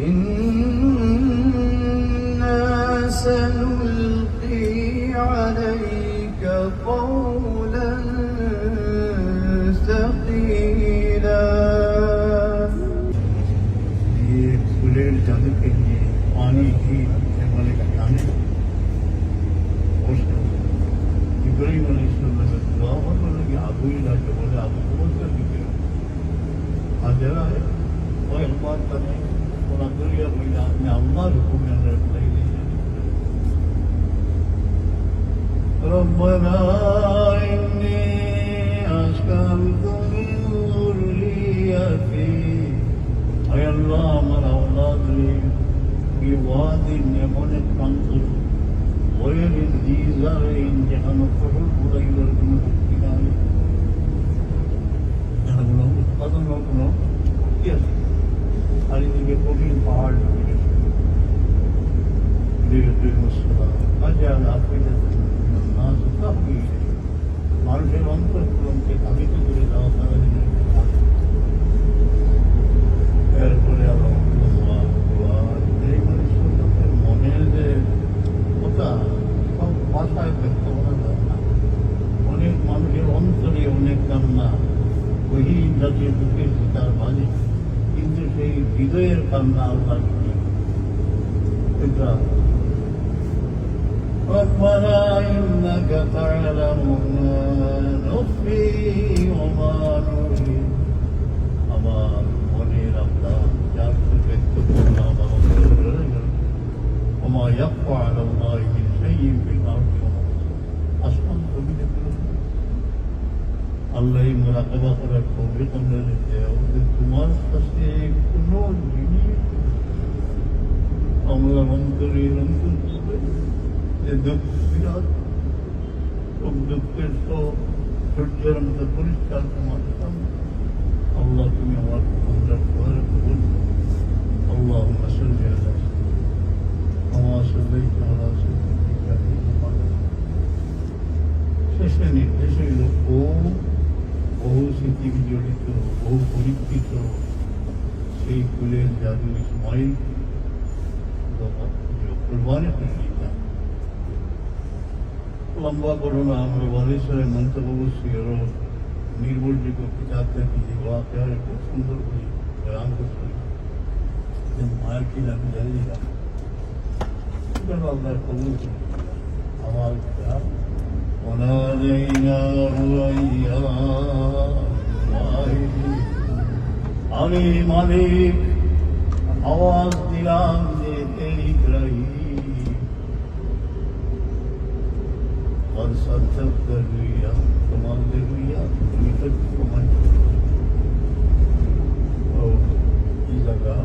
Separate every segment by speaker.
Speaker 1: إنا سنلقي
Speaker 2: کے لیے پانی کی والے کا جانے آپ ہی لا آپ کو بہت کر دیجیے حاضرہ ہے اور আপনি আল্লাহর হুকুমে আমরা লাই দিয়েছেন ربنا إني أسكنت من ذريتي أي الله আমার أولادي في واد এমন এক প্রান্ত غير ذي زرع যেখানে ফসল ফলাইবার কোনো শক্তি দীর্ঘ আজকাল আফ্রিকা মানুষের অন্তর পূরণকে কামিত করে দেওয়া তারা এরপরে আবার মনের যে কথা সব ভাষায় ব্যক্ত করা যায় না অনেক মানুষের অন্তরে অনেক কান্না ওই জাতীয় দুঃখের তার বাজে কিন্তু সেই হৃদয়ের কান্না আল্লাহ এটা ربنا إنك تعلم ما نخفي وما نعلن আমার মনের আপনার যার ব্যক্ত করলাম আমার وما يخفى على الله من شيء في الأرض وما আসমান জমিনে কোনো আল্লাহ মোরাকাবা করার কবে তোমরা দেও যে তোমার কাছে কোনো জিনিস আমরা অন্তরের অন্তর যে দুঃখ বিরাট দুঃখের তো সূর্যের মতো পরিষ্কার তোমার আল্লাহ, তুমি আমার আমরা ঘরে কবুল আল্লাহ আসল আমার সাল্লাইত আলা সাল্লাইকা শেষে নির্দেশ হইল বহু স্মৃতি বিজড়িত বহু পরীক্ষিত সেই ফুলের জাদু ইসমাইল কুরবানি لمبا کروں مغرب منت بگو شیئر نیربل جی کو پتا سوندر دلانے আর সার্থক রুইয়া তোমাদের রুইয়া তুমি তো প্রমাণ ও এই জায়গা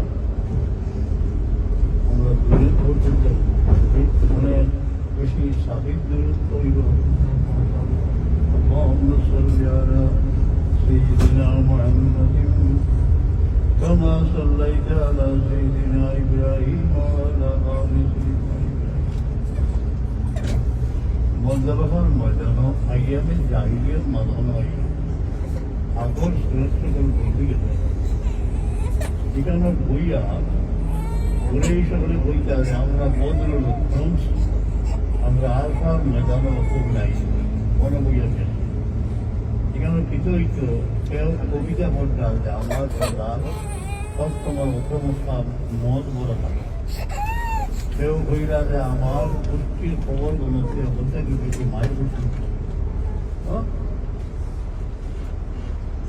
Speaker 2: আমরা দূরে পর্যন্ত মানে বেশি সাহিদ দূরত্ব হইল اللهم صل على سيدنا محمد كما صليت على سيدنا إبراهيم وعلى آل سيدنا إبراهيم মজাবাহার ময়দানও আইয়ামের জাহিলিয়ার মাদানো আইয়া আগর বলতে গেছে এখানে বইয়া ঘুরেই সকলে বইতে আছে আমরা বদল লক্ষণ আমরা আলফার ময়দানও খুব নাই কোনো বইয়া কেন এখানে বিতরিত কেউ কবিতা পড়তে আছে আমার সন্তান সব তোমার উপমস্থান মত বলে থাকে কেউ কইরা যে আমার পুষ্টির খবর গুলোতে বলতে কি বেশি মায়ের পুষ্টি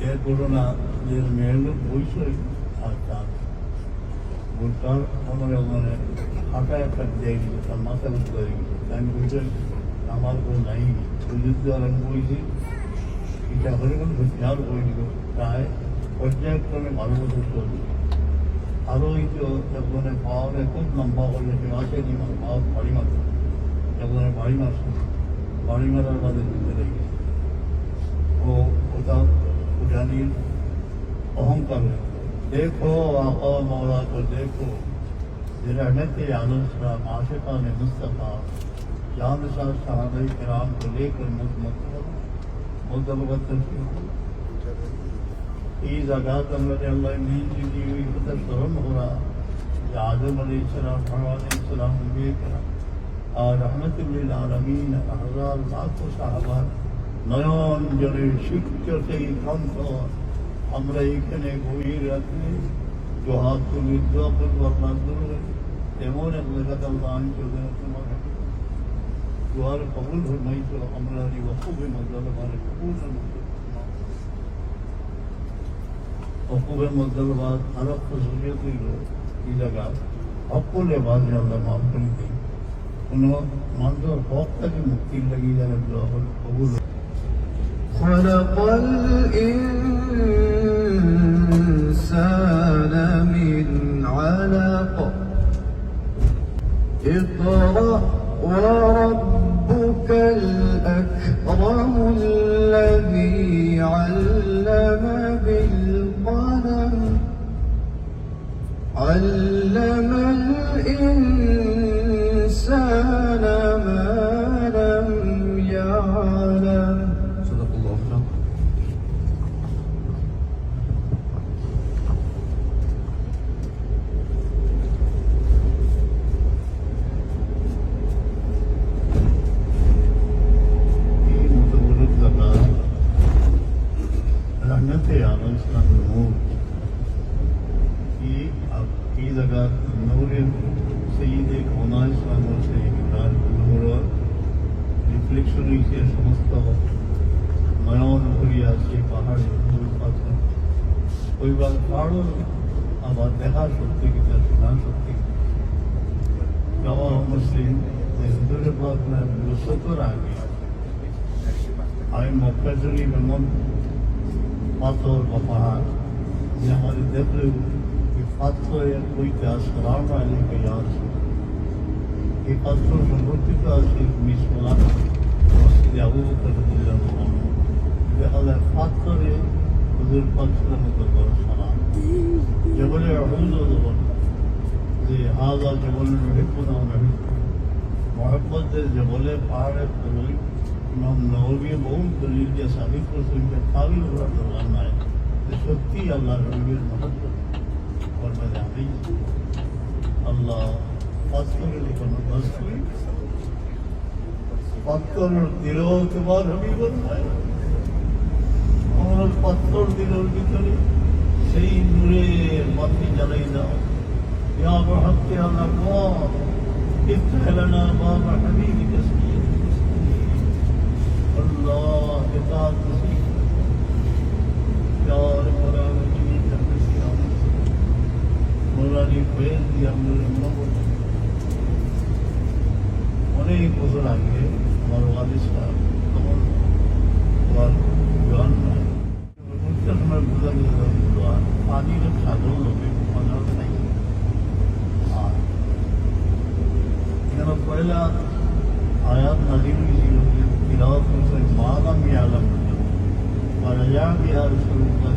Speaker 2: এ করোনা যে লোক বইসই আর তার তার আমার মানে হাঁটা একটা দেয় গেছে, তার মাথা বুঝতে হয়ে আমি বইটা আমার কোনো নাই বুঝতে আরম্ভ হয়েছি এটা হলে কোনো বিশাল বই প্রায় পর্যায়ক্রমে 아로이죠 저번에 마음에 꽃만 막으려지 마시니만 마음 많이 맞고 저번에 많이 맞고 많이 맞아가는 분들에게 어, 보다 우리한테 어흥감을 دیکھو آقا مولا کو دیکھو رحمت عالم سلام عاشقہ نے مصطفیٰ جان صاحب صحابہ اکرام کو لے کر مجھ مطلب مطلب জায়গা তোমরা যে আল্লাহ নিজ দিয়ে ওই কথা স্মরণ করা যে আদম আলী ইসলাম ফরওয়াদ ইসলাম বিবেকরা আর রহমতুল্লিল আলমিন হাজার লাখ সাহাবার নয়ন জনের শিক্ষক সেই কণ্ঠ আমরা এখানে গভীর রাত্রে জহাদ তুমি দোয়া করবো আপনার দূরে এমন এক জায়গাতে আমরা আনছিল তোমার দোয়ার কবুল ফরমাইছিল আমরা এই ওকুবে মধ্যে মানে কবুল ওকুবের মধ্যে বাদ আরো খুশিয়ত হইল এই অপুবের মঙ্গলবার আরও খুশি দিল এই জায়গা অপুলে বাদ আল্লাহ মাফ করে দিই কোন মানুষের হক থাকে মুক্তির
Speaker 1: লাগিয়ে وربك الأكرم الذي علم الإنسان ما لم يعلم. صدق الله العظيم
Speaker 2: أنت يا رجل النور کہ اب کی جگہ نور سید ایک ہونا اس اسلام اور سید نور ریفلیکشن اسے سمجھتا ہو میاں نور یا اس کے پہاڑ کوئی بات پہاڑوں اب آپ دیہات سکتے کی طرف نہ سکتے گوا مسلم حیدرآباد میں مستقر آ گیا۔ آئی مکہ شریف میں من پاتور کا پہاڑ۔ یہ ہماری دیکھ যে আমাদের দেখলে এই পাথরের বইটা সালাম আলীকে ইয়াদ এই পাথর সংরক্ষিত আছে মিসমাল মসজিদে আবু বকর দেখা যায় পাথরে হুজুর পাক সাল্লাল্লাহু আলাইহি সালাম জবলে যখন যে হাজা জবল নুহিব্বু মোহাম্মদের জবলে পাহাড়ে ফুল ইমাম নবী বহু দলিল দিয়ে সাবিত করছেন কাবিল করার দরকার নাই সত্যি আল্লাহ নবীর মহব্বত করবে আমি আল্লাহ পাথরের কোনো দোষ করি পাথর দিলেও তোমার হবিবর নাই আমার পাথর দিলের ভিতরে সেই নূরের বাতি জ্বালাই দাও ইয়া বহত্তে আল্লাহ বল افتح لنا باب حبيبك سيد المسلمين الله اطاعت হয়ে দিয়ামুল অনেক বছর আগে আমার ওয়ালি সাহেব তখন ওয়ার জ্ঞান নাই সময় বোঝা গেল পানির সাধারণ লোকে মজা নাই। আর এখানে পয়লা আয়াত নাজিম হয়েছিল তিলাওয়াত করেছেন মা আমি আলাম ورجع بها رسول الله